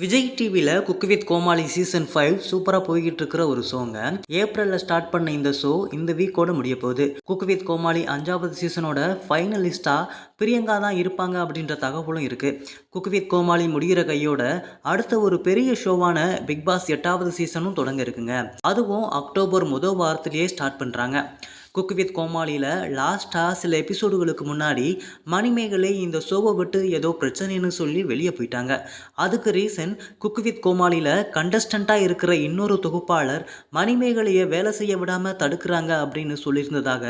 விஜய் டிவியில் cook with Komali season five சூப்பராக போய்கிட்டு இருக்கிற ஒரு ஷோங்க ஏப்ரலில் ஸ்டார்ட் பண்ண இந்த ஷோ இந்த வீக்கோட முடிய போகுது. குக் வித் கோமாளி அஞ்சாவது சீசனோட ஃபைனலிஸ்டாக பிரியங்கா தான் இருப்பாங்க அப்படின்ற தகவலும் இருக்குது குக் வித் கோமாளி முடிகிற கையோட அடுத்த ஒரு பெரிய ஷோவான பிக் பாஸ் எட்டாவது சீசனும் தொடங்க இருக்குங்க. அதுவும் அக்டோபர் முதல் வாரத்திலேயே ஸ்டார்ட் பண்ணுறாங்க குக் வித் கோமாளியில் லாஸ்ட்டாக சில எபிசோடுகளுக்கு முன்னாடி மணிமேகலை இந்த ஷோவை விட்டு ஏதோ பிரச்சனைன்னு சொல்லி வெளியே போயிட்டாங்க. அதுக்கு ரீசன் குக் வித் கோமாளியில் கண்டஸ்டண்ட்டாக இருக்கிற இன்னொரு தொகுப்பாளர் மணிமேகலையை வேலை செய்ய விடாமல் தடுக்கிறாங்க அப்படின்னு சொல்லியிருந்ததாக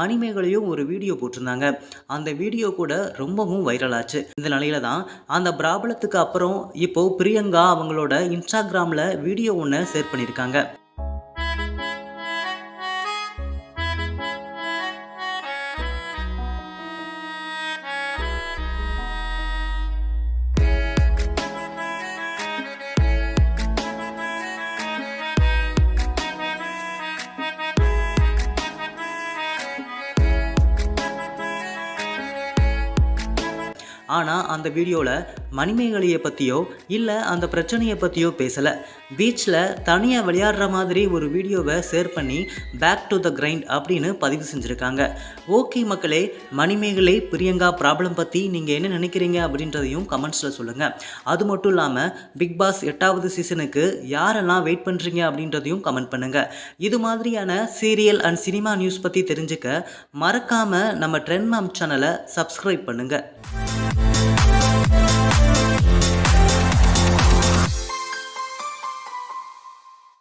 மணிமேகலையும் ஒரு வீடியோ போட்டிருந்தாங்க. அந்த வீடியோ கூட ரொம்பவும் வைரலாச்சு இந்த நிலையில தான் அந்த பிராபலத்துக்கு அப்புறம் இப்போ பிரியங்கா அவங்களோட இன்ஸ்டாகிராமில் வீடியோ ஒன்று ஷேர் பண்ணியிருக்காங்க. ஆனால் அந்த வீடியோவில் மணிமேகலையை பற்றியோ இல்லை அந்த பிரச்சனையை பற்றியோ பேசலை. பீச்சில் தனியாக விளையாடுற மாதிரி ஒரு வீடியோவை ஷேர் பண்ணி பேக் டு த கிரைண்ட் அப்படின்னு பதிவு செஞ்சுருக்காங்க. ஓகே மக்களே மணிமேகலை பிரியங்கா ப்ராப்ளம் பற்றி நீங்கள் என்ன நினைக்கிறீங்க அப்படின்றதையும் கமெண்ட்ஸில் சொல்லுங்கள் அது மட்டும் இல்லாமல் பிக் பாஸ் எட்டாவது சீசனுக்கு யாரெல்லாம் வெயிட் பண்ணுறீங்க அப்படின்றதையும் கமெண்ட் பண்ணுங்கள் இது மாதிரியான சீரியல் அண்ட் சினிமா நியூஸ் பற்றி தெரிஞ்சுக்க மறக்காமல் நம்ம ட்ரெண்ட் மேம் சேனலை சப்ஸ்கிரைப் பண்ணுங்கள்